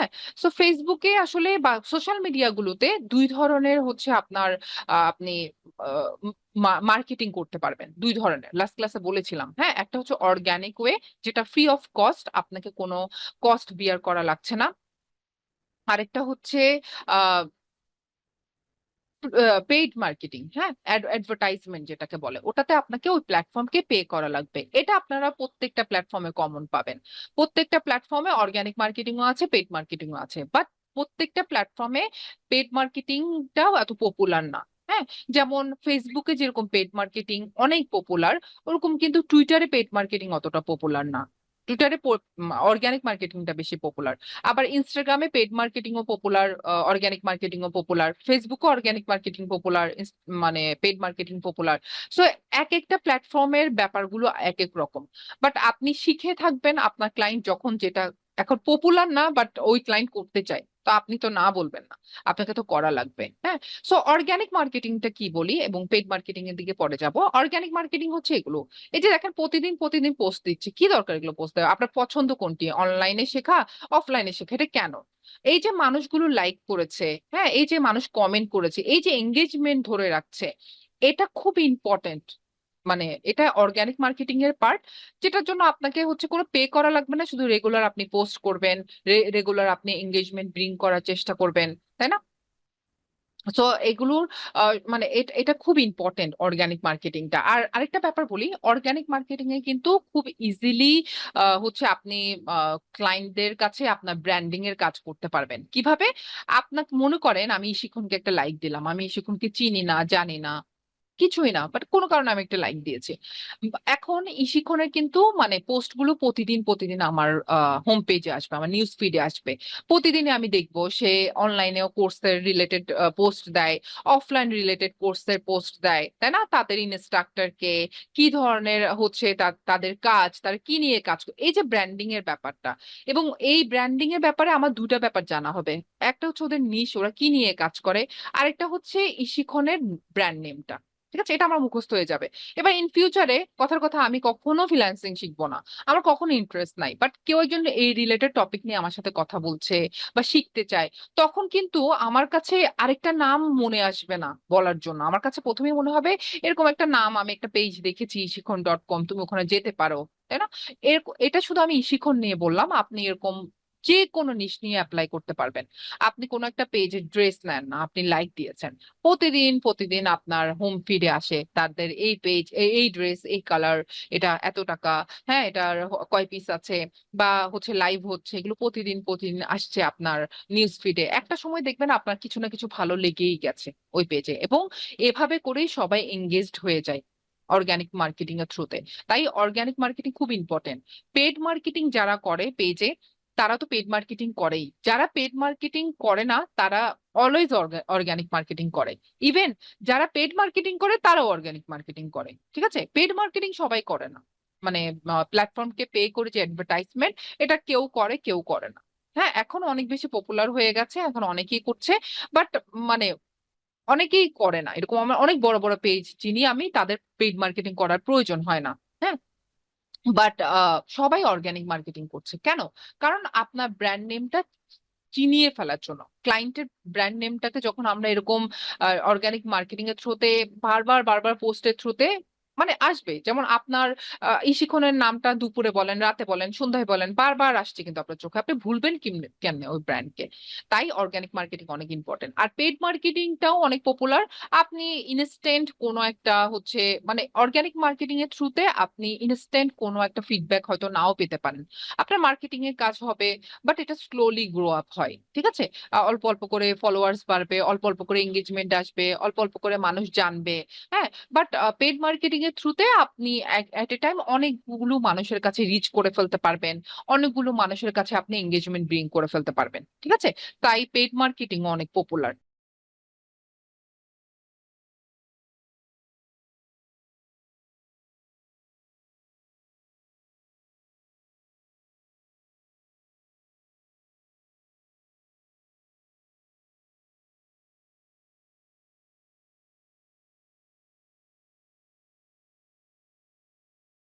হ্যাঁ? সো ফেসবুকে আসলে বা সোশ্যাল মিডিয়া গুলোতে দুই ধরনের হচ্ছে আপনার আপনি মার্কেটিং করতে পারবেন। দুই ধরনের। লাস্ট ক্লাসে বলেছিলাম। হ্যাঁ? একটা হচ্ছে অর্গ্যানিক ওয়ে যেটা ফ্রি অফ কস্ট আপনাকে কোনো কস্ট বিয়ার করা লাগছে না। আরেকটা হচ্ছে আ আ পেইড মার্কেটিং, হ্যাঁ? অ্যাডভার্টাইজমেন্ট যেটাকে বলে। ওটাতে আপনাকে ওই প্ল্যাটফর্মকে পে করা লাগবে। এটা আপনারা প্রত্যেকটা প্ল্যাটফর্মে কমন পাবেন। প্রত্যেকটা প্ল্যাটফর্মে অর্গানিক মার্কেটিং ও আছে, পেইড মার্কেটিং ও আছে। বাট প্রত্যেকটা প্ল্যাটফর্মে পেইড মার্কেটিংটাও এত পপুলার না। হ্যাঁ? যেমন ফেসবুকে যেরকম পেইড মার্কেটিং অনেক পপুলার, ওরকম কিন্তু টুইটারে পেইড মার্কেটিং অতটা পপুলার না। টুইটারে অর্গ্যানিক মার্কেটিংটা বেশি পপুলার। আবার ইনস্টাগ্রামে পেড মার্কেটিং ও পপুলার, অর্গ্যানিক অর্গানিক মার্কেটিং ও পপুলার। ফেসবুকে অর্গ্যানিক মার্কেটিং পপুলার, মানে পেড মার্কেটিং পপুলার। সো এক একটা প্ল্যাটফর্মের ব্যাপারগুলো এক এক রকম। বাট আপনি শিখে থাকবেন আপনার ক্লায়েন্ট যখন যেটা এখন পপুলার না বাট ওই ক্লায়েন্ট করতে চায়। তো আপনি তো না বলবেন না। আপনাকে তো করা লাগবে। হ্যাঁ? সো অর্গানিক মার্কেটিংটা কি বলি এবং পেড মার্কেটিং এর দিকে পরে যাব। অর্গানিক মার্কেটিং হচ্ছে এগুলো। এই যে দেখেন প্রতিদিন, প্রতিদিন পোস্ট দিচ্ছে কি দরকার এগুলো পোস্ট দেওয়া আপনার পছন্দ কোনটি? অনলাইনে শেখা, অফলাইনে শেখা। এটা কেন? এই যে মানুষগুলো লাইক করেছে, হ্যাঁ? এই যে মানুষ কমেন্ট করেছে, এই যে এনগেজমেন্ট ধরে রাখছে, এটা খুব ইম্পোর্টেন্ট। মানে এটা অর্গানিক মার্কেটিং এর পার্ট। যেটার জন্য আপনাকে হচ্ছে কোনো পে করা লাগবে না। শুধু রেগুলার আপনি পোস্ট করবেন, রেগুলার আপনি এনগেজমেন্ট ব্রিং করার চেষ্টা করবেন। তাই না? সো এগুলোর মানে এটা খুব ইম্পর্টেন্ট অর্গানিক মার্কেটিংটা। আর আরেকটা ব্যাপার বলি, অর্গানিক মার্কেটিং এ কিন্তু খুব ইজিলি হচ্ছে আপনি ক্লায়েন্টদের কাছে আপনার ব্র্যান্ডিং এর কাজ করতে পারবেন। কীভাবে? আপনাকে মনে করেন আমি ইশিখনকে একটা লাইক দিলাম। আমি ইশিখনকে চিনি না, জানি না। কিছুই না। বাট কোনো কারণে আমি একটা লাইক দিয়েছি। এখন ইশিখনের কিন্তু মানে পোস্টগুলো প্রতিদিন, প্রতিদিন আমার হোম পেজে আসবে। আমার নিউজ ফিডে আসবে। প্রতিদিনই আমি দেখব সে অনলাইনেও কোর্সের রিলেটেড পোস্ট দেয়, অফলাইন রিলেটেড কোর্সের পোস্ট দেয়। তাই না? তাদের ইন্সট্রাক্টর কে, ধরনের হচ্ছে তাদের কাজ, তারা কি নিয়ে কাজ। এই যে ব্র্যান্ডিং এর ব্যাপারটা এবং এই ব্র্যান্ডিং এর ব্যাপারে আমার ২ টা ব্যাপার জানা হবে। একটা হচ্ছে ওদের নিশ ওরা কি নিয়ে কাজ করে। আরেকটা হচ্ছে ইশিখনের ব্র্যান্ড নেমটা। ঠিক আছে? এটা আমার মুখস্থ হয়ে যাবে। এবার ইন ফিউচার কথার কথা আমি কখনো ফ্রিল্যান্সিং শিখব না। আমার কখনো ইন্টারেস্ট নাই। বাট কেউ একজন এই রিলেটেড টপিক নিয়ে আমার সাথে কথা বলছে বা শিখতে চায়। তখন কিন্তু আমার কাছে আরেকটা নাম মনে আসবে না বলার জন্য। আমার কাছে ১ম এই মনে হবে, এরকম একটা নাম, আমি একটা পেজ দেখেছি শিখন ডট কম তুমি ওখানে যেতে পারো। তাই না? এটা শুধু আমি ইশিখন নিয়ে বললাম। আপনি এরকম যেকোনো নিশ নিয়ে অ্যাপ্লাই করতে পারবেন। আপনি কোনো একটা পেজে ড্রেস নেন না, আপনি লাইক দিয়েছেন। প্রতিদিন, প্রতিদিন আপনার হোম ফিডে আসে তাদের এই পেজ, এই, ড্রেস, এই কালার, এটা এত টাকা, হ্যাঁ? এটার কয় পিস আছে বা হচ্ছে লাইভ হচ্ছে। এগুলো প্রতিদিন, প্রতিদিন আসছে আপনার নিউজ ফিডে। একটা সময় দেখবেন আপনার কিছু না কিছু ভালো লেগেই গেছে ওই পেজে এবং এভাবে করেই সবাই এনগেজড হয়ে যায়। অর্গানিক মার্কেটিং এর থ্রুতে। তাই অর্গানিক মার্কেটিং খুব ইম্পর্টেন্ট পেড মার্কেটিং যারা করে পেজে তারা তো পেড মার্কেটিং করেই। যারা পেড মার্কেটিং করে না তারা অলওয়েজ অর্গা অর্গানিক মার্কেটিং করে। ইভেন যারা পেড মার্কেটিং করে তারাও অর্গানিক মার্কেটিং করে। ঠিক আছে? পেড মার্কেটিং সবাই করে না। মানে প্ল্যাটফর্মকে পে করে যে অ্যাডভার্টাইজমেন্ট এটা কেউ করে, কেউ করে না। হ্যাঁ? এখন অনেক বেশি পপুলার হয়ে গেছে। এখন অনেকেই করছে। বাট মানে অনেকেই করে না। এরকম আমার অনেক বড়, বড় পেজ চিনি আমি তাদের পেইড মার্কেটিং করার প্রয়োজন হয় না। হ্যাঁ? বাট সবাই অর্গ্যানিক মার্কেটিং করছে। কেন? কারণ আপনার ব্র্যান্ড নেমটা চিনিয়ে ফেলার জন্য। ক্লায়েন্টের ব্র্যান্ড নেমটাকে যখন আমরা এরকম অর্গ্যানিক মার্কেটিং এর থ্রুতে বারবার, বারবার পোস্টের থ্রুতে মানে আসবে। যেমন আপনার ইশিখনের নামটা দুপুরে বলেন, রাতে বলেন, সন্ধ্যায় বলেন বারবার আসছে কিন্তু আপনার চোখে। আপনি ভুলবেন কিমনে ওই ব্র্যান্ডকে? তাই অর্গানিক মার্কেটিং অনেক ইম্পোর্টেন্ট। আর পেইড মার্কেটিংটাও অনেক পপুলার। আপনি ইনস্ট্যান্ট কোন একটা হচ্ছে মানে অর্গানিক মার্কেটিং এর থ্রুতে আপনি ইনস্ট্যান্ট কোন একটা ফিডব্যাক হয়তো নাও পেতে পারেন। আপনার মার্কেটিং এর কাজ হবে বাট এটা স্লোলি গ্রো আপ হয়। ঠিক আছে? অল্প, অল্প করে ফলোয়ার্স বাড়বে, অল্প, অল্প করে এনগেজমেন্ট আসবে, অল্প, অল্প করে মানুষ জানবে। হ্যাঁ? বাট আ পেইড মার্কেটিং এর থ্রুতে আপনি এট এ টাইম অনেকগুলো মানুষের কাছে রিচ করে ফেলতে পারবেন। অনেকগুলো মানুষের কাছে আপনি এঙ্গেজমেন্ট ব্রিং করে ফেলতে পারবেন। ঠিক আছে? তাই পেড মার্কেটিং অনেক পপুলার।